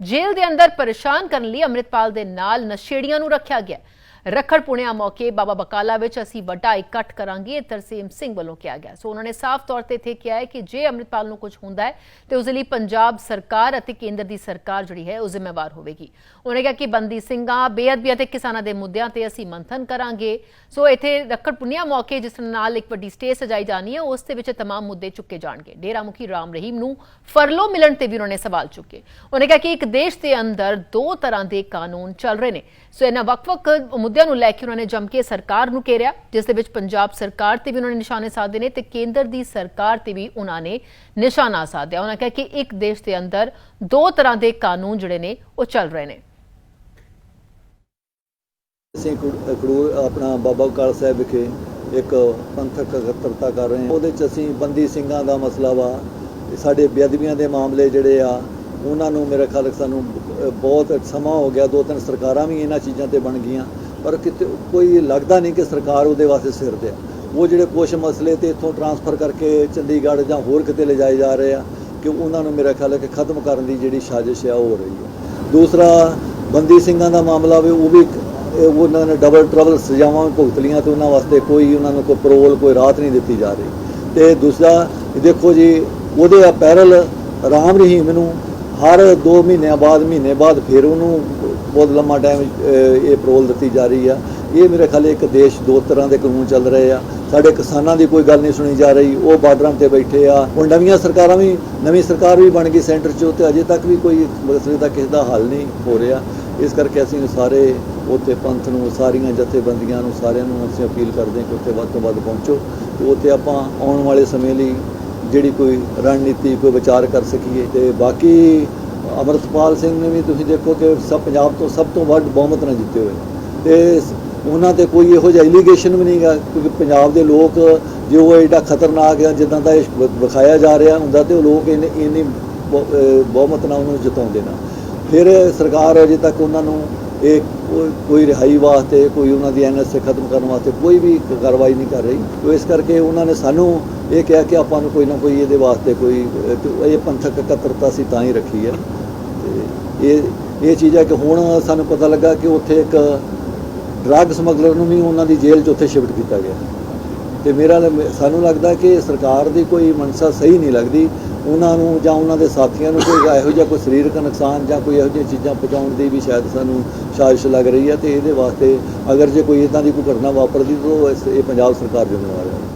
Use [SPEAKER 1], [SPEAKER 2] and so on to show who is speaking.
[SPEAKER 1] ਜੇਲ੍ਹ ਦੇ ਅੰਦਰ ਪਰੇਸ਼ਾਨ ਕਰਨ ਲਈ ਅੰਮ੍ਰਿਤਪਾਲ ਦੇ ਨਾਲ ਨਸ਼ੇੜੀਆਂ ਨੂੰ ਰੱਖਿਆ ਗਿਆ। ਰੱਖੜ ਪੁਣਿਆ ਮੌਕੇ ਬਾਬਾ ਬਕਾਲਾ ਵਿੱਚ ਅਸੀਂ ਵੱਡਾ ਇਕੱਠ ਕਰਾਂਗੇ ਇਹ ਤਰਸੇਮ ਸਿੰਘ ਵੱਲੋਂ ਕਿਹਾ ਗਿਆ ਸੋ ਉਹਨਾਂ ਨੇ ਸਾਫ਼ ਤੌਰ ਤੇ ਇੱਥੇ ਕਿਹਾ ਹੈ ਕਿ ਜੇ ਅੰਮ੍ਰਿਤਪਾਲ ਨੂੰ ਕੁਝ ਹੁੰਦਾ ਹੈ ਤੇ ਉਸ ਦੇ ਲਈ ਪੰਜਾਬ ਸਰਕਾਰ ਅਤੇ ਕੇਂਦਰ ਦੀ ਸਰਕਾਰ ਜਿਹੜੀ ਹੈ ਉਹ ਜ਼ਿੰਮੇਵਾਰ ਹੋਵੇਗੀ ਉਹਨੇ ਕਿਹਾ ਕਿ ਬੰਦੀ ਸਿੰਘਾਂ ਬੇਅਦਬੀ ਅਤੇ ਕਿਸਾਨਾਂ ਦੇ ਮੁੱਦਿਆਂ ਤੇ ਅਸੀਂ ਮੰਥਨ ਕਰਾਂਗੇ ਸੋ ਇੱਥੇ ਰੱਖੜ ਪੁਣਿਆ ਮੌਕੇ ਜਿਸ ਨਾਲ ਇੱਕ ਵੱਡੀ ਸਟੇਜ ਸਜਾਈ ਜਾਣੀ ਹੈ ਉਸ ਦੇ ਵਿੱਚ तमाम ਮੁੱਦੇ ਚੁੱਕੇ ਜਾਣਗੇ ਡੇਰਾ ਮੁਖੀ ਰਾਮ ਰਹੀਮ ਨੂੰ ਫਰਲੋ ਮਿਲਣ ਤੇ ਵੀ ਉਹਨਾਂ ਨੇ ਸਵਾਲ ਚੁੱਕੇ ਉਹਨੇ ਕਿਹਾ ਕਿ ਇੱਕ ਦੇਸ਼ ਦੇ ਅੰਦਰ ਦੋ ਤਰ੍ਹਾਂ ਦੇ ਕਾਨੂੰਨ ਚੱਲ ਰਹੇ ਨੇ ਸੋ ਇਹਨਾਂ ਵੱਖ-ਵੱਖ ਮੁੱਦਿਆਂ ਨੂੰ ਲੈ ਕੇ ਉਹਨਾਂ ਨੇ ਜੰਮ ਕੇ ਸਰਕਾਰ ਨੂੰ ਘੇਰਿਆ, ਜਿਸ ਦੇ ਵਿੱਚ ਪੰਜਾਬ ਸਰਕਾਰ ਤੇ ਵੀ ਉਹਨਾਂ ਨੇ ਨਿਸ਼ਾਨੇ ਸਾਧੇ ਨੇ ਤੇ ਕੇਂਦਰ ਦੀ ਸਰਕਾਰ ਤੇ ਵੀ ਉਹਨਾਂ ਨੇ ਨਿਸ਼ਾਨਾ ਸਾਧਿਆ। ਉਹਨਾਂ ਕਿਹਾ ਕਿ ਇੱਕ ਦੇਸ਼ ਦੇ ਅੰਦਰ ਦੋ ਤਰ੍ਹਾਂ ਦੇ ਕਾਨੂੰਨ ਜਿਹੜੇ ਨੇ, ਉਹ ਚੱਲ ਰਹੇ ਨੇ।
[SPEAKER 2] ਅਸੀਂ ਖਡੂ- ਆਪਣਾ ਬਾਬਾ ਕਾਲ ਸਾਹਿਬ ਵਿਖੇ ਇੱਕ ਪੰਥਕ ਇਕੱਤਰਤਾ ਕਰ ਰਹੇ ਹਾਂ। ਉਹਦੇ ਚ ਅਸੀਂ ਬੰਦੀ ਸਿੰਘਾਂ ਦਾ ਮਸਲਾ ਵਾ, ਸਾਡੇ ਬੇਅਦਬੀਆਂ ਦੇ ਮਾਮਲੇ ਜਿਹੜੇ ਆ, ਉਹਨਾਂ ਨੂੰ ਮੇਰੇ ਖਿਆਲ ਸਾਨੂੰ ਬਹੁਤ ਸਮਾਂ ਹੋ ਗਿਆ, ਦੋ ਤਿੰਨ ਸਰਕਾਰਾਂ ਵੀ ਇਹਨਾਂ ਚੀਜ਼ਾਂ ਤੇ ਬਣ ਗਈਆਂ। ਪਰ ਕਿਤੇ ਕੋਈ ਲੱਗਦਾ ਨਹੀਂ ਕਿ ਸਰਕਾਰ ਉਹਦੇ ਵਾਸਤੇ ਸਿਰ ਤੇ ਆ। ਉਹ ਜਿਹੜੇ ਕੁਛ ਮਸਲੇ ਤੇ ਇੱਥੋਂ ਟਰਾਂਸਫਰ ਕਰਕੇ ਚੰਡੀਗੜ੍ਹ ਜਾਂ ਹੋਰ ਕਿਤੇ ਲਿਜਾਏ ਜਾ ਰਹੇ ਆ ਕਿ ਉਹਨਾਂ ਨੂੰ ਮੇਰਾ ਖਿਆਲ ਹੈ ਕਿ ਖਤਮ ਕਰਨ ਦੀ ਜਿਹੜੀ ਸਾਜ਼ਿਸ਼ ਆ ਉਹ ਹੋ ਰਹੀ ਹੈ। ਦੂਸਰਾ, ਬੰਦੀ ਸਿੰਘਾਂ ਦਾ ਮਾਮਲਾ ਵੀ ਉਹ ਵੀ ਉਹਨਾਂ ਨੇ ਡਬਲ ਟਰਬਲ ਸਜ਼ਾਵਾਂ ਵੀ ਭੁਗਤ ਲੀਆਂ ਤੇ ਉਹਨਾਂ ਵਾਸਤੇ ਕੋਈ ਉਹਨਾਂ ਨੂੰ ਕੋਈ ਪਰੋਲ ਕੋਈ ਰਾਹਤ ਨਹੀਂ ਦਿੱਤੀ ਜਾ ਰਹੀ। ਤੇ ਦੂਸਰਾ, ਦੇਖੋ ਜੀ, ਉਹਦੇ ਅਪੈਰਲ ਰਾਮ ਰਹੀਮ ਨੂੰ ਹਰ 2 ਮਹੀਨਿਆਂ ਬਾਅਦ, ਮਹੀਨੇ ਬਾਅਦ ਫਿਰ ਉਹਨੂੰ ਬਹੁਤ ਲੰਮਾ ਟਾਈਮ ਇਹ ਪਰੋਲ ਦਿੱਤੀ ਜਾ ਰਹੀ ਆ। ਇਹ ਮੇਰੇ ਖਿਆਲ ਇੱਕ ਦੇਸ਼ ਦੋ ਤਰ੍ਹਾਂ ਦੇ ਕਾਨੂੰਨ ਚੱਲ ਰਹੇ ਆ। ਸਾਡੇ ਕਿਸਾਨਾਂ ਦੀ ਕੋਈ ਗੱਲ ਨਹੀਂ ਸੁਣੀ ਜਾ ਰਹੀ। ਉਹ ਬਾਰਡਰਾਂ ਤੇ ਬੈਠੇ ਆ। ਹੁਣ ਨਵੀਆਂ ਸਰਕਾਰਾਂ ਵੀ, ਨਵੀਂ ਸਰਕਾਰ ਵੀ ਬਣ ਗਈ ਸੈਂਟਰ 'ਚ, ਤੇ ਅਜੇ ਤੱਕ ਵੀ ਕੋਈ ਮਸਲੇ ਦਾ ਕਿਸੇ ਦਾ ਹੱਲ ਨਹੀਂ ਹੋ ਰਿਹਾ। ਇਸ ਕਰਕੇ ਅਸੀਂ ਸਾਰੇ ਉੱਥੇ ਪੰਥ ਨੂੰ, ਸਾਰੀਆਂ ਜਥੇਬੰਦੀਆਂ ਨੂੰ, ਸਾਰਿਆਂ ਨੂੰ ਅਸੀਂ ਅਪੀਲ ਕਰਦੇ ਹਾਂ ਕਿ ਉੱਥੇ ਵੱਧ ਤੋਂ ਵੱਧ ਪਹੁੰਚੋ। ਤੇ ਉੱਥੇ ਆਪਾਂ ਆਉਣ ਵਾਲੇ ਸਮੇਂ ਲਈ ਜਿਹੜੀ ਕੋਈ ਰਣਨੀਤੀ, ਕੋਈ ਵਿਚਾਰ ਕਰ ਸਕੀਏ। ਤੇ ਬਾਕੀ ਅਮਰਤਪਾਲ ਸਿੰਘ ਨੇ ਵੀ ਤੁਸੀਂ ਦੇਖੋ ਕਿ ਸਭ ਪੰਜਾਬ ਤੋਂ ਸਭ ਤੋਂ ਵੱਧ ਬਹੁਮਤ ਨਾਲ ਜਿੱਤੇ ਹੋਏ ਤੇ ਉਹਨਾਂ ਤੇ ਕੋਈ ਇਹੋ ਜਿਹਾ ਐਲੀਗੇਸ਼ਨ ਵੀ ਨਹੀਂਗਾ ਕਿਉਂਕਿ ਪੰਜਾਬ ਦੇ ਲੋਕ ਜੇ ਉਹ ਐਡਾ ਖਤਰਨਾਕ ਆ, ਜਿੱਦਾਂ ਦਾ ਇਹ ਵਿਖਾਇਆ ਜਾ ਰਿਹਾ ਹੁੰਦਾ ਤੇ ਉਹ ਲੋਕ ਇੰਨੇ, ਇੰਨੀ ਬਹੁ- ਬਹੁਮਤ ਨਾਲ ਉਹਨੂੰ ਜਿਤਾਉਂਦੇ ਨਾ। ਫਿਰ ਸਰਕਾਰ ਅਜੇ ਤੱਕ ਉਹਨਾਂ ਨੂੰ ਇਹ ਕੋਈ- ਕੋਈ ਰਿਹਾਈ ਵਾਸਤੇ, ਕੋਈ ਉਹਨਾਂ ਦੀ ਐਨਐਸਏ ਖਤਮ ਕਰਨ ਵਾਸਤੇ ਕੋਈ ਵੀ ਕਾਰਵਾਈ ਨਹੀਂ ਕਰ ਰਹੀ। ਤੋ ਇਸ ਕਰਕੇ ਉਹਨਾਂ ਨੇ ਸਾਨੂੰ ਇਹ ਕਿਹਾ ਕਿ ਆਪਾਂ ਨੂੰ ਕੋਈ ਨਾ ਕੋਈ ਇਹਦੇ ਵਾਸਤੇ ਕੋਈ ਇਹ ਪੰਥਕ ਇਕੱਤਰਤਾ ਸੀ ਤਾਂ ਹੀ ਰੱਖੀ ਹੈ। ਤੇ ਇਹ ਇਹ ਚੀਜ਼ ਹੈ ਕਿ ਹੁਣ ਸਾਨੂੰ ਪਤਾ ਲੱਗਾ ਕਿ ਉੱਥੇ ਇੱਕ ਡਰੱਗ ਸਮਗਲਰ ਨੂੰ ਵੀ ਉਹਨਾਂ ਦੀ ਜੇਲ੍ਹ 'ਚ ਉੱਥੇ ਸ਼ਿਫਟ ਕੀਤਾ ਗਿਆ। ਤੇ ਮੇਰਾ ਸਾਨੂੰ ਲੱਗਦਾ ਕਿ ਸਰਕਾਰ ਦੀ ਕੋਈ ਮਨਸਾ ਸਹੀ ਨਹੀਂ ਲੱਗਦੀ। ਉਹਨਾਂ ਨੂੰ ਜਾਂ ਉਹਨਾਂ ਦੇ ਸਾਥੀਆਂ ਨੂੰ ਕੋਈ ਇਹੋ ਜਿਹਾ ਕੋਈ ਸਰੀਰਕ ਨੁਕਸਾਨ ਜਾਂ ਕੋਈ ਇਹੋ ਜਿਹੀਆਂ ਚੀਜ਼ਾਂ ਪਹੁੰਚਾਉਣ ਦੀ ਵੀ ਸ਼ਾਇਦ ਸਾਨੂੰ ਸਾਜ਼ਿਸ਼ ਲੱਗ ਰਹੀ ਹੈ ਤੇ ਇਹਦੇ ਵਾਸਤੇ ਅਗਰ ਜੇ ਕੋਈ ਇਦਾਂ ਦੀ ਕੋਈ ਘਟਨਾ ਵਾਪਰਦੀ ਤਾਂ ਉਹ ਇਹ ਪੰਜਾਬ ਸਰਕਾਰ ਜ਼ਿੰਮੇਵਾਰ ਹੈ।